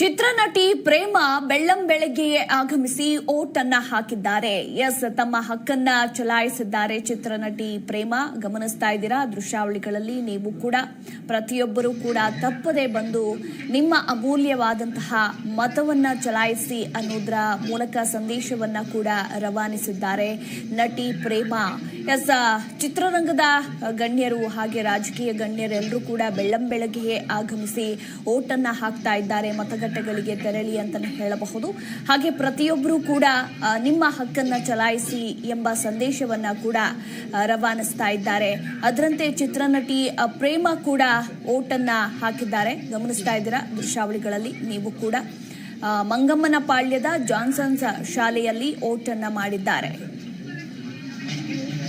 ಚಿತ್ರನಟಿ ಪ್ರೇಮ ಬೆಳ್ಳಂ ಬೆಳಗ್ಗೆಯೇ ಆಗಮಿಸಿ ಓಟ್ ಅನ್ನ ಹಾಕಿದ್ದಾರೆ. ಎಸ್, ತಮ್ಮ ಹಕ್ಕನ್ನ ಚಲಾಯಿಸಿದ್ದಾರೆ ಚಿತ್ರನಟಿ ಪ್ರೇಮ. ಗಮನಿಸ್ತಾ ಇದ್ದೀರಾ? ದೃಶ್ಯಾವಳಿಗಳಲ್ಲಿ ನೀವು ಕೂಡ, ಪ್ರತಿಯೊಬ್ಬರೂ ಕೂಡ ತಪ್ಪದೆ ಬಂದು ನಿಮ್ಮ ಅಮೂಲ್ಯವಾದಂತಹ ಮತವನ್ನ ಚಲಾಯಿಸಿ ಅನ್ನೋದ್ರ ಮೂಲಕ ಸಂದೇಶವನ್ನ ಕೂಡ ರವಾನಿಸಿದ್ದಾರೆ. ನಟಿ ಪ್ರೇಮ ಎಸ್ ಚಿತ್ರರಂಗದ ಗಣ್ಯರು ಹಾಗೆ ರಾಜಕೀಯ ಗಣ್ಯರೆಲ್ಲರೂ ಕೂಡ ಬೆಳ್ಳಂ ಬೆಳಗ್ಗೆಯೇ ಆಗಮಿಸಿ ಓಟನ್ನ ಹಾಕ್ತಾ ಇದ್ದಾರೆ, ಮತಗಟ್ಟೆಗಳಿಗೆ ತೆರಳಿ ಅಂತಾನೆ ಹೇಳಬಹುದು. ಹಾಗೆ ಪ್ರತಿಯೊಬ್ಬರೂ ಕೂಡ ನಿಮ್ಮ ಹಕ್ಕನ್ನ ಚಲಾಯಿಸಿ ಎಂಬ ಸಂದೇಶವನ್ನ ಕೂಡ ರವಾನಿಸ್ತಾ ಇದ್ದಾರೆ. ಅದರಂತೆ ಚಿತ್ರನಟಿ ಪ್ರೇಮ ಕೂಡ ಓಟನ್ನ ಹಾಕಿದ್ದಾರೆ. ಗಮನಿಸ್ತಾ ಇದ್ದೀರಾ? ದೃಶ್ಯಾವಳಿಗಳಲ್ಲಿ ನೀವು ಕೂಡ ಮಂಗಮ್ಮನ ಪಾಳ್ಯದ ಜಾನ್ಸನ್ಸ್ ಶಾಲೆಯಲ್ಲಿ ಓಟನ್ನ ಮಾಡಿದ್ದಾರೆ.